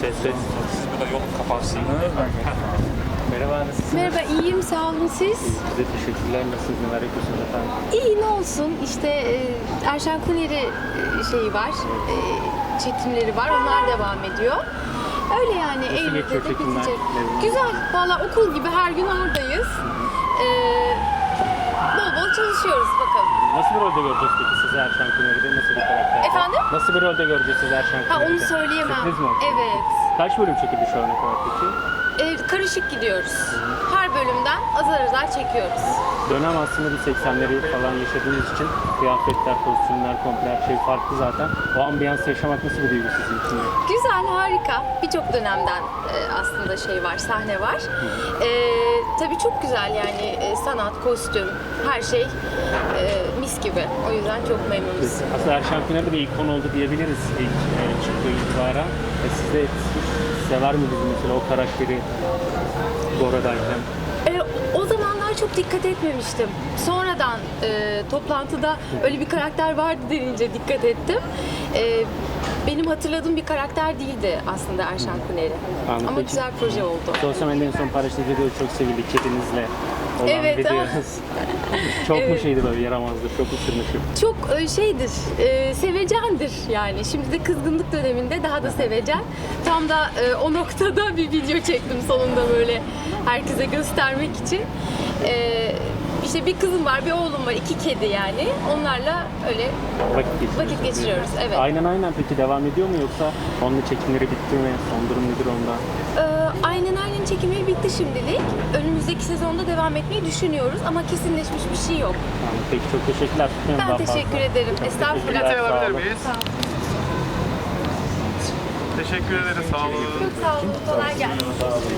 Ses ses. Bu da yol kapansın. Merhaba nasılsınız? Merhaba, iyiyim. Sağ olun siz. Size teşekkürler. Nasılsınız? Neler yapıyorsunuz efendim? İyi ne olsun. İşte e, Erşen Kuneri e, şeyi var. e, çekimleri var. Onlar devam ediyor. Öyle yani. Eylül'de geçiyor de çekimler? bitecek. Güzel. Valla okul gibi her gün oradayız. E, bol bol çalışıyoruz. Nasıl bir rolde göreceğiz peki sizi Erşen Kuneri'de? Nasıl bir karakter? Efendim? Nasıl bir rolde göreceğiz sizi Erşen Ha Kuneri'de? onu söyleyemem. Sürpriz mi olsun? Evet. Kaç bölüm çekildi şu ana kadar peki? E, karışık gidiyoruz. Her bölümden azar azar çekiyoruz. Dönem aslında bir 80'leri falan yaşadığınız için kıyafetler, kostümler, komple her şey farklı zaten. O ambiyans yaşamak nasıl bir duygu sizin için? Güzel, harika. Birçok dönemden e, aslında şey var, sahne var. E, tabii çok güzel yani e, sanat, kostüm, her şey e, mis gibi. O yüzden çok memnunuz. Aslında Kuneri de bir ikon oldu diyebiliriz ilk e, çıktığı itibaren. E, siz de sever miydiniz mesela o karakteri Gora'dayken? E, o zamanlar çok dikkat etmemiştim. Sonradan e, toplantıda öyle bir karakter vardı denince dikkat ettim. E, benim hatırladığım bir karakter değildi aslında Erşen Kuneri. Anladım. Ama güzel proje oldu. Sosyal medyada en son paylaştığınız video çok sevildi kedinizle olan Evet, videonuz. çok mu Evet. şeydi böyle yaramazdı, çok ısırmışım. Çok e, şeydir, e, sevecendir yani. Şimdi de kızgınlık döneminde daha da sevecen. Tam da e, o noktada bir video çektim sonunda böyle herkese göstermek için. E, işte bir kızım var, bir oğlum var, iki kedi yani. Onlarla öyle Vakit geçiriyoruz. vakit geçiriyoruz. Evet. Aynen aynen peki devam ediyor mu yoksa onun çekimleri bitti mi? Son durum nedir onda? E, aynen aynen çekimi bitti şimdilik. Önümüzdeki sezonda devam etmeyi düşünüyoruz ama kesinleşmiş bir şey yok. Tamam, peki çok teşekkürler. Tutmayalım Ben daha fazla. teşekkür ederim. Estağfurullah. Teşekkürler, sağ olun. miyiz? Teşekkür ederiz. Sağ olun. Çok sağ olun. Kolay gelsin. Sağ olun.